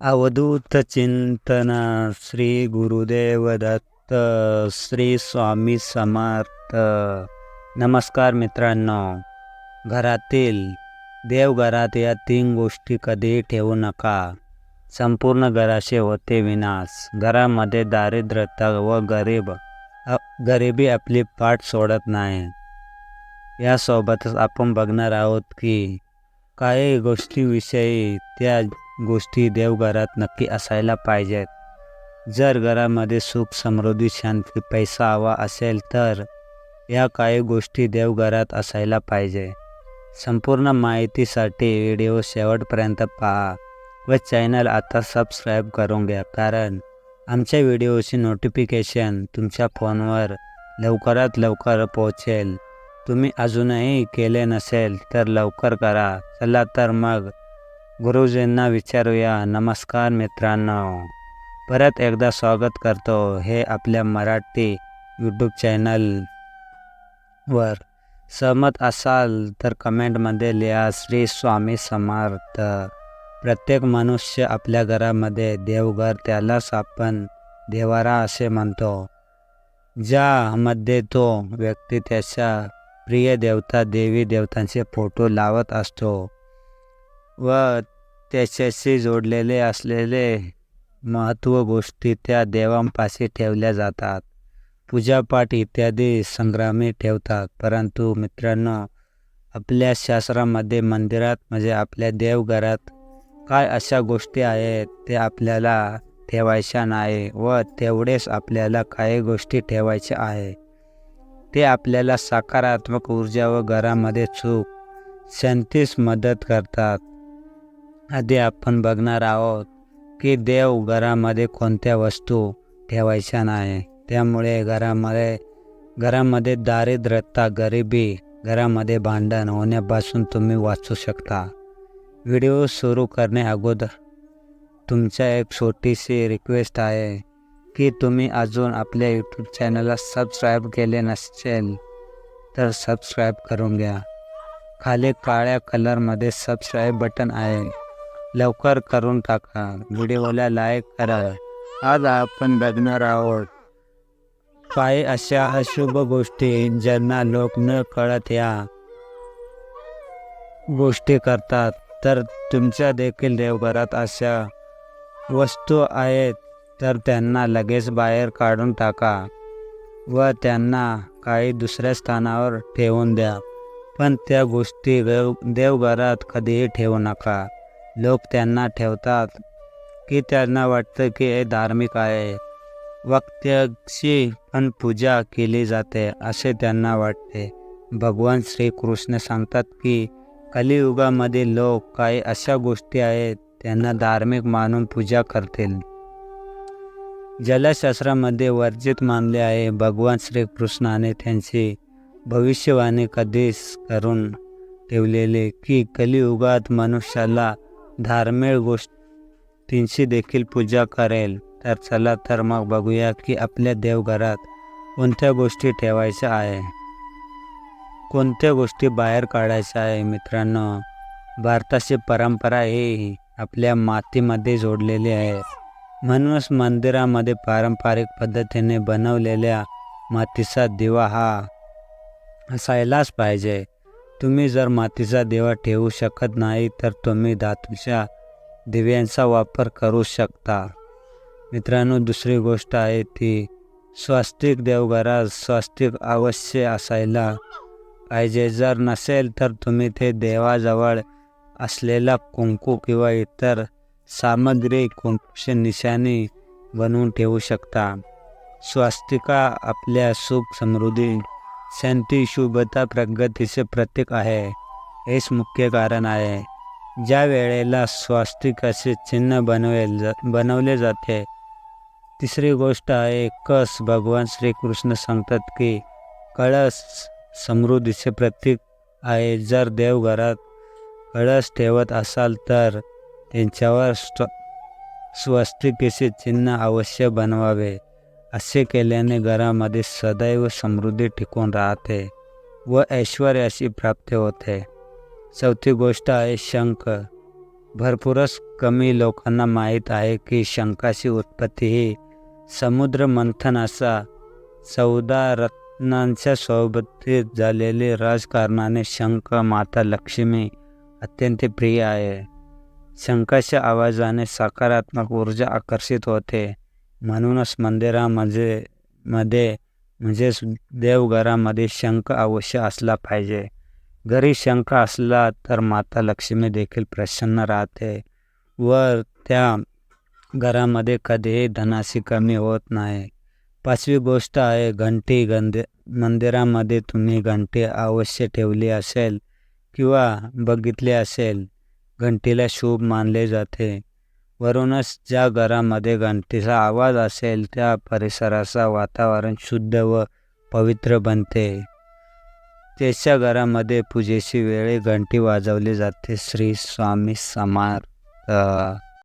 अवधूत चिंतन श्री गुरुदेव दत्त श्री स्वामी समर्थ। नमस्कार मित्रांनो घरातील देवघरात या तीन गोष्टी कधीही ठेवू नका. संपूर्ण घराचे होते विनाश. घरामध्ये दारिद्र्यता व गरीब गरिबी आपली पाठ सोडत नाही. यासोबतच आपण बघणार आहोत की काही गोष्टीविषयी त्या गोष्टी देवघरात नक्की असायला पाहिजेत. जर घरामध्ये सुख समृद्धी शांती पैसा हवा असेल तर या काही गोष्टी देवघरात असायला पाहिजे. संपूर्ण माहितीसाठी व्हिडिओ शेवटपर्यंत पहा व चॅनल आता सबस्क्राईब करून घ्या कारण आमच्या व्हिडिओची नोटिफिकेशन तुमच्या फोनवर लवकरात लवकर पोहोचेल. तुम्ही अजूनही केले नसेल तर लवकर करा. चला तर मग गुरुजींना विचारूया नमस्कार मित्रांनो. परत एकदा स्वागत करतो हे आपल्या मराठी यूट्यूब चॅनलवर सहमत असाल तर कमेंटमध्ये लिहा श्री स्वामी समर्थ. प्रत्येक मनुष्य आपल्या घरामध्ये देवघर त्यालाच आपण देवारा असे म्हणतो. ज्यामध्ये तो व्यक्ती त्याच्या प्रिय देवता देवी देवतांचे फोटो लावत असतो व त्याच्याशी जोडलेले असलेले महत्त्व गोष्टी त्या देवांपाशी ठेवल्या जातात. पूजापाठ इत्यादी संग्रामी ठेवतात. परंतु मित्रांनो आपल्या शास्त्रामध्ये मंदिरात म्हणजे आपल्या देवघरात काय अशा गोष्टी आहेत ते आपल्याला ठेवायच्या नाही व तेवढेच आपल्याला काही गोष्टी ठेवायच्या आहे. ते आपल्याला सकारात्मक ऊर्जा व घरामध्ये चूक शांतीस मदत करतात. आधी आपण बघणार आहोत की देव घरामध्ये कोणत्या वस्तू ठेवायच्या नाही. त्यामुळे घरामध्ये घरामध्ये दारिद्र्यता गरिबी घरामध्ये भांडण होण्यापासून तुम्ही वाचू शकता. व्हिडिओ सुरू करणे अगोदर तुमच्या एक छोटीशी रिक्वेस्ट आहे की तुम्ही अजून आपल्या यूट्यूब चॅनलला सबस्क्राईब केले नसेल तर सबस्क्राईब करून घ्या. खाली काळ्या कलरमध्ये सबस्क्राईब बटन आहे. लवकर करून टाका. व्हिडिओला लाईक करा. आज आपण बघणार आहोत काही अशा अशुभ गोष्टी ज्यांना लोक न कळत या गोष्टी करतात. तर तुमच्या देखील देवघरात अशा वस्तू आहेत तर त्यांना लगेच बाहेर काढून टाका व त्यांना काही दुसऱ्या स्थानावर ठेवून द्या. पण त्या गोष्टी देव देवघरात कधीही ठेवू नका. लोक त्यांना ठेवतात की त्यांना वाटतं की हे धार्मिक आहे. वक्त्याशी पण पूजा केली जाते असे त्यांना वाटते. भगवान श्रीकृष्ण सांगतात की कलियुगामध्ये लोक काही अशा गोष्टी आहेत त्यांना धार्मिक मानून पूजा करतील. जलशास्त्रामध्ये वर्जित मानले आहे भगवान श्रीकृष्णाने त्यांची भविष्यवाणी कधीच करून ठेवलेले की कलियुगात मनुष्याला धार्मिक गोष्टींची देखील पूजा करेल. तर चला तर मग बघूया की आपल्या देवघरात कोणत्या गोष्टी ठेवायच्या आहे? कोणत्या गोष्टी बाहेर काढायच्या आहे मित्रांनो? भारताची परंपरा ही आपल्या मातीमध्ये जोडलेली आहे. म्हणूनच मंदिरामध्ये पारंपरिक पद्धतीने बनवलेल्या मातीचा दिवा हा असायलाच पाहिजे. तुम्ही जर मातीचा दिवा ठेवू शकत नाही तर तुम्ही धातूच्या दिव्यांचा वापर करू शकता. मित्रांनो दुसरी गोष्ट आहे ती स्वास्तिक देवघरात स्वास्तिक अवश्य असायला पाहिजे. जर नसेल तर तुम्ही ते देवाजवळ असलेला कुंकू किंवा इतर सामग्री कुंकूचे निशाणी बनवून ठेवू शकता. स्वास्तिका आपल्या सुख समृद्धी शांती शुभता प्रगतीचे प्रतीक आहे. हेच मुख्य कारण आहे. ज्या वेळेला स्वास्तिक असे चिन्ह बनवेल जा बनवले जाते तिसरी गोष्ट आहे कस भगवान श्रीकृष्ण सांगतात की कळस समृद्धीचे प्रतीक आहे. जर देवघरात कळस ठेवत असाल तर त्यांच्यावर स्व स्वस्तिकेचे चिन्ह अवश्य बनवावे. असे केल्याने घरामध्ये सदैव समृद्धी टिकून राहते व ऐश्वर्याशी प्राप्ती होते. चौथी गोष्ट आहे शंख. भरपूरच कमी लोकांना माहीत आहे की शंखाची उत्पत्ती ही समुद्र मंथन असा चौदा रत्नांच्या सोबतीत झालेले राजकारणाने शंख माता लक्ष्मी अत्यंत प्रिय आहे. शंखाच्या आवाजाने सकारात्मक ऊर्जा आकर्षित होते. म्हणूनच मंदिरामध्ये मध्ये म्हणजेच देवघरामध्ये शंख अवश्य असला पाहिजे. घरी शंख असला तर माता लक्ष्मी देखील प्रसन्न राहते. व त्या घरामध्ये कधीही धनाशी कमी होत नाही. पाचवी गोष्ट आहे घंटी गंदे मंदिरामध्ये तुम्ही घंटी अवश्य ठेवली असेल किंवा बघितली असेल घंटीला शुभ मानले जाते. वरूनच ज्या घरामध्ये घंटीचा आवाज असेल त्या परिसराचा वातावरण शुद्ध व पवित्र बनते. त्याच्या घरामध्ये पूजेची वेळी घंटी वाजवली जाते. श्री स्वामी समार